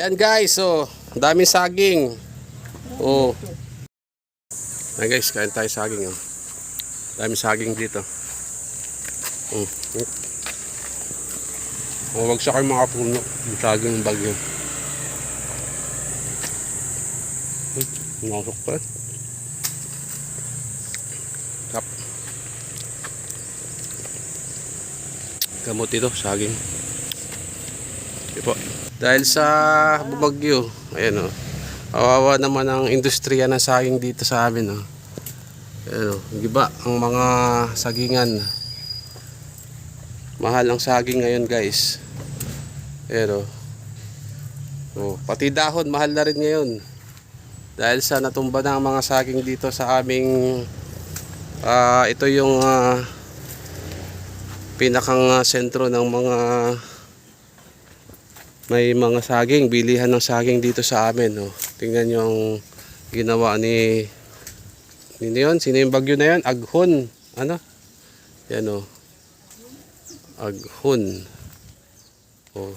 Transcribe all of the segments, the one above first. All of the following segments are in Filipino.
Ayan guys, oh, daming saging. Oh. Ayan guys, kain tayo saging, oh. Daming saging dito. Oh. Oh, wag sa mga puno. Yung saging ng bagyo. Nasok pa. Tap. Gamot ito, saging. Sige po. Dahil sa bumagyo, ayan o. Kawawa naman ang industriya ng saging dito sa amin o. Ayan o, giba ang mga sagingan. Mahal ang saging ngayon guys. Ayan o. Oh, pati dahon mahal na rin ngayon. Dahil sa natumba na ang mga saging dito sa aming ah ito yung ah, pinakang ah, sentro ng mga may mga saging, bilihan ng saging dito sa amin. Oh. Tingnan nyo ang ginawa ni Nino yun? Sino yung bagyo na yun? Aghon. Ano? Yan oh. Aghon. Oh.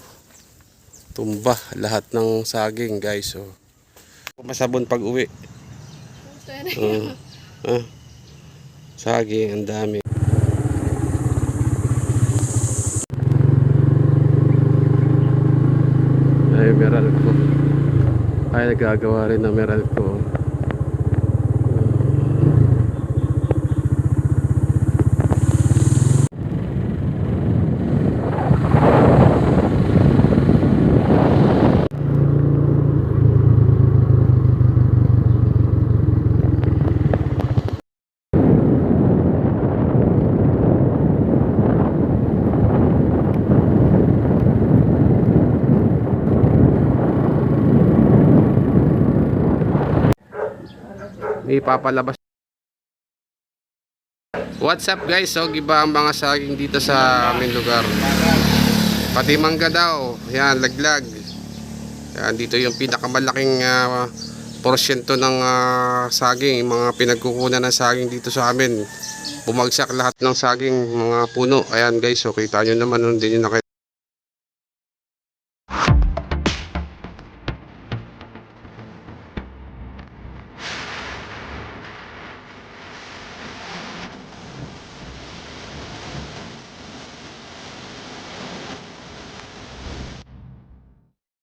Tumba lahat ng saging guys. Oh. Masabon pag uwi. Oh. Ah. Saging, ang dami. Ay, meral ko. Ay, nagagawa rin ng meral ko. May papalabas. What's up guys? So, giba ang mga saging dito sa aming lugar. Pati mangga daw. Yan, laglag. Yan, dito yung pinakamalaking ah, porsyento ng ah, saging. Mga pinagkukunan ng saging dito sa amin. Bumagsak lahat ng saging, mga puno. Ayan guys, so kita nyo naman, hindi nyo nakita.